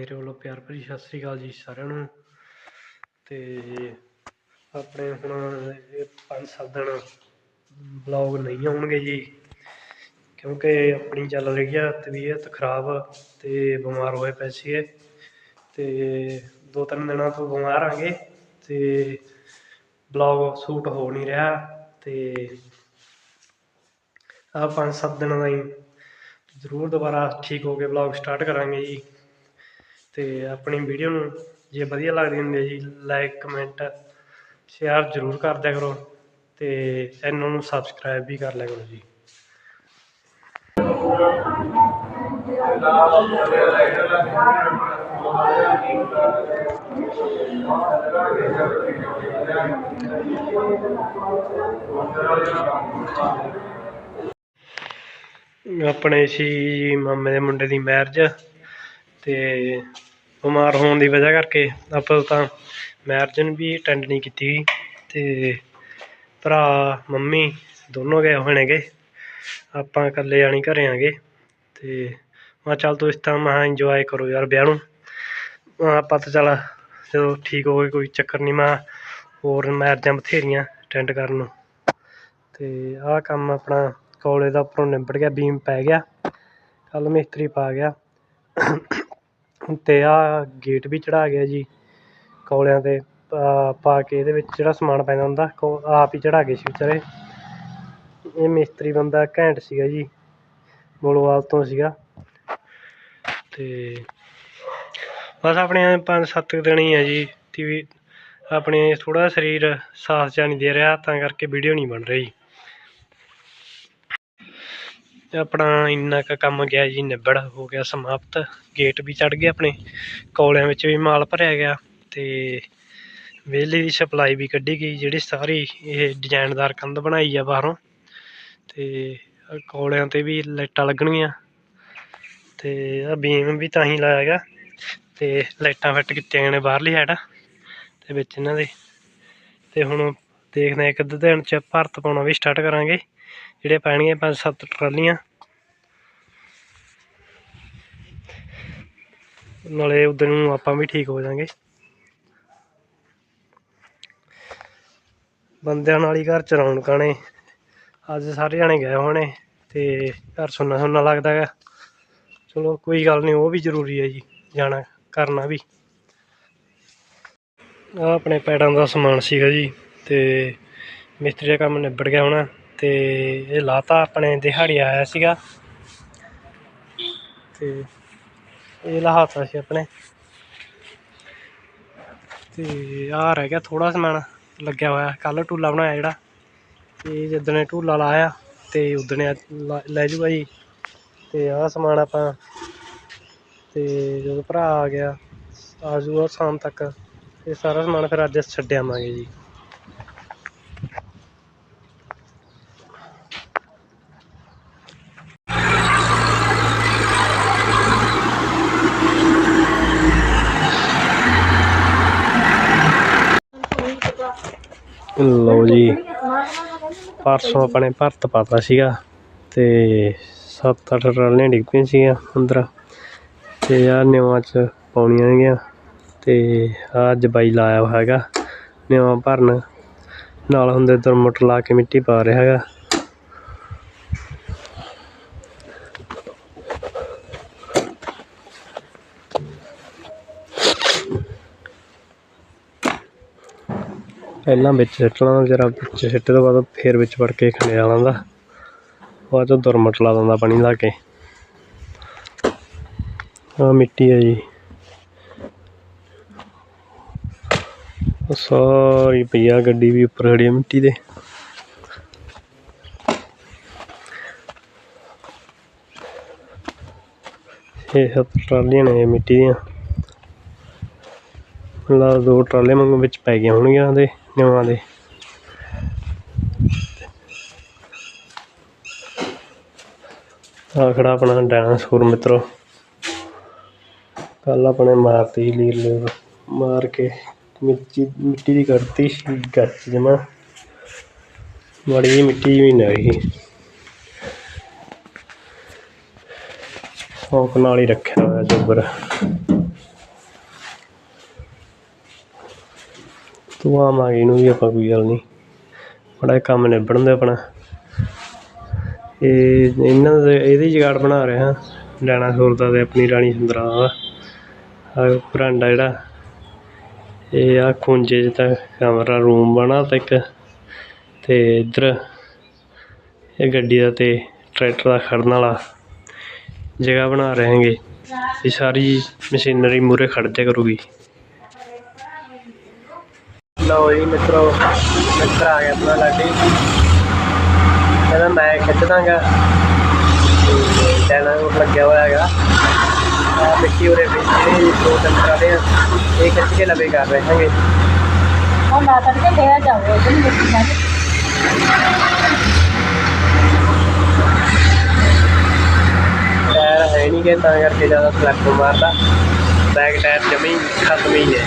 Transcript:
ਮੇਰੇ ਵੱਲੋਂ ਪਿਆਰ ਭਰੀ ਸਤਿ ਸ੍ਰੀ ਅਕਾਲ ਜੀ ਸਾਰਿਆਂ ਨੂੰ। ਤੇ ਆਪਣੇ ਹੁਣ ਇਹ ਪੰਜ ਸੱਤ ਦਿਨ ਬਲੌਗ ਨਹੀਂ ਆਉਣਗੇ ਜੀ, ਕਿਉਂਕਿ ਆਪਣੀ ਚੱਲ ਰਹੀ ਆ, ਤਬੀਅਤ ਖਰਾਬ ਤੇ ਬਿਮਾਰ ਹੋਏ ਪਏ ਸੀਗੇ। ਤੇ ਦੋ ਤਿੰਨ ਦਿਨਾਂ ਤੋਂ ਬਿਮਾਰ ਆਂਗੇ ਤੇ ਬਲੌਗ ਸ਼ੂਟ ਹੋ ਨਹੀਂ ਰਿਹਾ ਤੇ ਆ ਪੰਜ ਸੱਤ ਦਿਨਾਂ ਦਾ ਹੀ ਜ਼ਰੂਰ ਦੁਬਾਰਾ ਠੀਕ ਹੋ ਕੇ ਬਲੌਗ ਸਟਾਰਟ ਕਰਾਂਗੇ ਜੀ। ਅਤੇ ਆਪਣੀ ਵੀਡੀਓ ਨੂੰ ਜੇ ਵਧੀਆ ਲੱਗਦੀ ਹੁੰਦੀ ਹੈ ਜੀ ਲਾਈਕ ਕਮੈਂਟ ਸ਼ੇਅਰ ਜ਼ਰੂਰ ਕਰ ਦਿਆ ਕਰੋ ਅਤੇ ਚੈਨਲ ਨੂੰ ਸਬਸਕ੍ਰਾਈਬ ਵੀ ਕਰ ਲਿਆ ਕਰੋ ਜੀ। ਆਪਣੇ ਸੀ ਜੀ ਮਾਮੇ ਦੇ ਮੁੰਡੇ ਦੀ ਮੈਰਿਜ ਤੇ ਬਿਮਾਰ ਹੋਣ ਦੀ ਵਜ੍ਹਾ ਕਰਕੇ ਆਪਾਂ ਤਾਂ ਮੈਰਿਜ ਨੂੰ ਵੀ ਅਟੈਂਡ ਨਹੀਂ ਕੀਤੀ ਅਤੇ ਭਰਾ, ਮੰਮੀ ਦੋਨੋਂ ਗਏ ਹੋਏ ਨੇਗੇ ਆਪਾਂ ਇਕੱਲੇ ਜਾਣੀ ਘਰੇ ਆਂਗੇ ਅਤੇ ਮੈਂ ਚੱਲ ਤੂੰ ਇਸ ਤਰ੍ਹਾਂ ਮੈਂ ਇੰਜੋਏ ਕਰੋ ਯਾਰ ਵਿਆਹ ਨੂੰ। ਆਪਾਂ ਤਾਂ ਚੱਲ ਜਦੋਂ ਠੀਕ ਹੋ ਗਏ ਕੋਈ ਚੱਕਰ ਨਹੀਂ ਮੈਂ ਹੋਰ ਮੈਰਿਜਾਂ ਬਥੇਰੀਆਂ ਅਟੈਂਡ ਕਰਨ ਨੂੰ। ਅਤੇ ਆਹ ਕੰਮ ਆਪਣਾ ਕੋਲੇ ਦਾ ਉੱਪਰੋਂ ਨਿਬੜ ਗਿਆ, ਬੀਮ ਪੈ ਗਿਆ। ਕੱਲ੍ਹ ਮਿਸਤਰੀ ਪਾ ਗਿਆ। ਅਤੇ ਆਹ ਗੇਟ ਵੀ ਚੜਾ ਗਿਆ ਜੀ, ਕੌਲਿਆਂ ਤੇ, ਪਾ- ਕੇ ਇਹਦੇ ਵਿੱਚ ਜਿਹੜਾ ਸਮਾਨ ਪੈਂਦਾ ਹੁੰਦਾ, ਕੋ, ਆਪ ਹੀ ਚੜ੍ਹਾ ਗਏ ਸੀ ਵਿਚਾਰੇ। ਇਹ ਮਿਸਤਰੀ ਬੰਦਾ ਘੈਂਟ ਸੀਗਾ ਜੀ, ਮੋਲੋਵਾਲ ਤੋਂ ਸੀਗਾ। ਅਤੇ ਬਸ ਆਪਣੇ ਪੰਜ ਸੱਤ ਕੁ ਦਿਨ ਹੀ ਆ ਜੀ ਤੇ ਵੀ ਆਪਣੇ ਥੋੜ੍ਹਾ ਸਰੀਰ ਸਾਥ ਜਿਹਾ ਨਹੀਂ ਦੇ ਰਿਹਾ, ਤਾਂ ਕਰਕੇ ਵੀਡੀਓ ਨਹੀਂ ਬਣ ਰਹੀ ਆਪਣਾ ਇੰਨਾ ਕੁ ਕੰਮ ਗਿਆ ਜੀ, ਨਿਬੜ ਹੋ ਗਿਆ ਸਮਾਪਤ, ਗੇਟ ਵੀ ਚੜ ਗਏ ਆਪਣੇ, ਕੋਲਿਆਂ ਵਿੱਚ ਵੀ ਮਾਲ ਭਰਿਆ ਗਿਆ ਤੇ ਬਿਜਲੀ ਦੀ ਸਪਲਾਈ ਵੀ ਕੱਢੀ ਗਈ, ਜਿਹੜੀ ਸਾਰੀ ਇਹ ਡਿਜ਼ਾਈਨਦਾਰ ਕੰਧ ਬਣਾਈ ਆ ਬਾਹਰੋਂ ਤੇ ਆਹ ਕੌਲਿਆਂ ਤੇ ਵੀ ਲਾਈਟਾਂ ਲੱਗਣਗੀਆਂ ਤੇ ਆ ਬੀਮ ਵੀ ਤਾਂ ਹੀ ਲਾਇਆ ਗਿਆ ਤੇ ਲਾਈਟਾਂ ਫਿੱਟ ਕੀਤੀਆਂ ਗਈਆਂ ਨੇ ਬਾਹਰਲੀ ਸਾਈਡ ਤੇ ਵਿੱਚ ਇਹਨਾਂ ਦੇ ਤੇ ਹੁਣ ਦੇਖਦੇ ਹਾਂ ਇੱਕ ਅੱਧੇ ਦਿਨ ਚ ਭਰਤ ਪਾਉਣਾ ਵੀ ਸਟਾਰਟ ਕਰਾਂਗੇ, ਜਿਹੜੇ ਪੈਣਗੇ ਪੰਜ ਸੱਤ ਟਰਾਲੀਆਂ ਨਾਲੇ ਉਧਰ ਨੂੰ ਆਪਾਂ ਵੀ ਠੀਕ ਹੋ ਜਾਾਂਗੇ। ਬੰਦਿਆਂ ਨਾਲ ਹੀ ਘਰ ਚ ਰੌਣਕਾਂ ਨੇ। ਅੱਜ ਸਾਰੇ ਜਾਣੇ ਗਏ ਹੋਣੇ ਤੇ ਘਰ ਸੁੰਨਾ ਸੁੰਨਾ ਲੱਗਦਾ ਗਾ ਚਲੋ ਕੋਈ ਗੱਲ ਨਹੀਂ ਉਹ ਵੀ ਜ਼ਰੂਰੀ ਹੈ ਜੀ, ਜਾਣਾ, ਕਰਨਾ ਵੀ। ਆ ਆਪਣੇ ਪੈੜਾਂ ਦਾ ਸਮਾਨ ਸੀਗਾ ਜੀ ਤੇ ਮਿਸਤਰੀ ਦਾ ਕੰਮ ਨਿਬੜ ਗਿਆ ਹੋਣਾ ਤੇ ਇਹ ਲਾਤਾ, ਆਪਣੇ ਦਿਹਾੜੀ ਆਇਆ ਸੀਗਾ। ਤੇ ਇਹ ਲਾਤਾ ਸੀ ਆਪਣੇ। ਤੇ ਆ ਰਹਿ ਗਿਆ ਥੋੜਾ ਸਮਾਨ, ਲੱਗਿਆ ਹੋਇਆ। ਕੱਲ ਟੂਲਾ ਬਣਾਇਆ ਜਿਹੜਾ। ਇਹ ਜਿੱਦਣੇ ਟੂਲਾ ਲਾਇਆ, ਤੇ ਉਦਣੇ ਲੈ ਜੂਗਾ ਜੀ ਤੇ ਆਹ ਸਮਾਨ ਆਪਾਂ, ਤੇ ਜਦੋਂ ਭਰਾ ਆ ਗਿਆ ਆ ਜੂਗਾ ਸ਼ਾਮ ਤੱਕ। ਇਹ ਸਾਰਾ ਸਮਾਨ ਫਿਰ ਅੱਜ ਛੱਡ ਆਵਾਂਗੇ ਜੀ। ਲਓ ਜੀ। ਪਰਸੋਂ ਆਪਣੇ ਭਰਤ ਪਾਤਾ ਸੀਗਾ ਤੇ ਸੱਤ ਅੱਠ ਟਰਾਲੀਆਂ ਡਿੱਗ ਪਈਆਂ ਸੀਗੀਆਂ ਅੰਦਰ। ਤੇ ਆ ਨਿਵਾਂ ਚ ਪਾਉਣੀਆਂ ਹੈਗੀਆਂ। ਤੇ ਆ ਅੱਜ ਬਾਈ ਲਾਇਆ ਹੋਇਆ ਹੈਗਾ ਨਿਵਾਂ ਭਰਨ। ਨਾਲ ਹੁੰਦੇ ਦਰ ਮੋਟਰ ਲਾ ਕੇ ਮਿੱਟੀ ਪਾ ਰਿਹਾ ਹੈਗਾ। ਪਹਿਲਾਂ ਵਿੱਚ ਸਿੱਟ ਸਿੱਟਣਾ, ਜਰਾ ਵਿੱਚ ਸਿੱਟੇ ਤੋਂ ਬਾਅਦ ਫੇਰ ਵਿੱਚ ਵੜ ਕੇ ਖੰਡਿਆ ਲਾਂਦਾ ਬਾਅਦ ਚੋਂ ਦੁਰਮਟ ਲਾ ਦਿੰਦਾ ਪਾਣੀ ਲਾ ਕੇ। ਆ ਮਿੱਟੀ ਹੈ ਜੀ। ਸਾਰੀ ਪਈਆ ਗੱਡੀ ਵੀ ਉੱਪਰ ਖੜੀ ਆ ਮਿੱਟੀ ਦੇ। ਇਹ ਸੱਤ ਟਰਾਲੀਆਂ ਨੇ ਮਿੱਟੀ ਦੀਆਂ। ਲਾ ਦੋ ਟਰਾਲੇ ਮੰਗੂ ਵਿੱਚ ਪੈ ਗਈਆਂ ਹੋਣਗੀਆਂ ਦੇ ਨਿਵਾਂ ਦੇ ਆ ਖੜਾ ਆਪਣਾ ਡਾਇਨਾਸੌਰ ਮਿੱਤਰੋ। ਕੱਲ ਆਪਣੇ ਮਾਰਤੀ ਲੀਰ ਲੂਰ ਮਾਰ ਕੇ ਮਿੱਟੀ ਮਿੱਟੀ ਦੀ ਕਰਤੀ ਸੀ, ਗੱਚ ਜਮਾ। ਮਾੜੀ ਮਿੱਟੀ ਵੀ ਨਹੀਂ ਰਹੀ ਨਾਲ ਹੀ ਰੱਖਿਆ ਹੋਇਆ ਜੋਬਰ। ਧਵਾਵਾਂਗੇ ਇਹਨੂੰ ਵੀ ਆਪਾਂ ਕੋਈ ਗੱਲ ਨਹੀਂ। ਬੜਾ ਕੰਮ ਨਿਬੜਨ ਦੇ ਆਪਣਾ। ਇਹ ਇਹਨਾਂ ਦੇ, ਇਹਦੀ ਜੁਗਾੜ ਬਣਾ ਰਿਹਾ। ਡਾਇਨਾਸੌਰ ਦਾ ਅਤੇ ਆਪਣੀ ਰਾਣੀ ਸੁੰਦਰਾਂ ਦਾ। ਆ ਬਰਾਂਡਾ ਜਿਹੜਾ, ਇਹ ਆ ਖੁੰਝੇ 'ਚ ਤਾਂ ਕਮਰਾ ਰੂਮ ਬਣਾ ਤਾਂ ਇੱਕ। ਤੇ ਇੱਧਰ ਇਹ ਗੱਡੀ ਦਾ ਅਤੇ ਟਰੈਕਟਰ ਦਾ ਖੜਨ ਵਾਲਾ ਜਗ੍ਹਾ ਬਣਾ ਰਹੇ ਹੈਗੇ। ਇਹ ਸਾਰੀ ਮਸ਼ੀਨਰੀ ਮੂਹਰੇ ਖੜ ਜਾ ਕਰੂਗੀ। ਲਓ ਜੀ ਮਿੱਤਰੋ ਮਿੱਤਰ ਆ ਗਿਆ ਆਪਣਾ ਲਾਡੀ। ਕਹਿੰਦਾ ਮੈਂ ਖਿੱਚ ਦਾਂਗਾ। ਤੇ ਟੈਨਾ ਉਹ ਲੱਗਿਆ ਹੋਇਆ ਹੈਗਾ। ਆ ਮਿੱਟੀ ਉਰੇ ਵਿੱਚ ਜਿਹੜੇ ਦੋ ਕਾਲੇ ਆ। ਇਹ ਖਿੱਚ ਕੇ ਲਵੇ ਕਰ ਰਹੇ ਹੈਗੇ। ਉਹ ਨਾ ਤੜਕੇ ਲੈ ਜਾਓ ਉਹਨੂੰ ਮਿੱਟੀ ਨਾਲ ਟਾਇਰ ਹੈ ਨਹੀਂ ਕਿ ਤਾਂ ਕਰਕੇ ਜ਼ਿਆਦਾ ਸਲੈਪ ਮਾਰਦਾ। ਬੈਕ ਟਾਇਰ ਜਮੀ ਖਤਮ ਹੀ ਹੈ।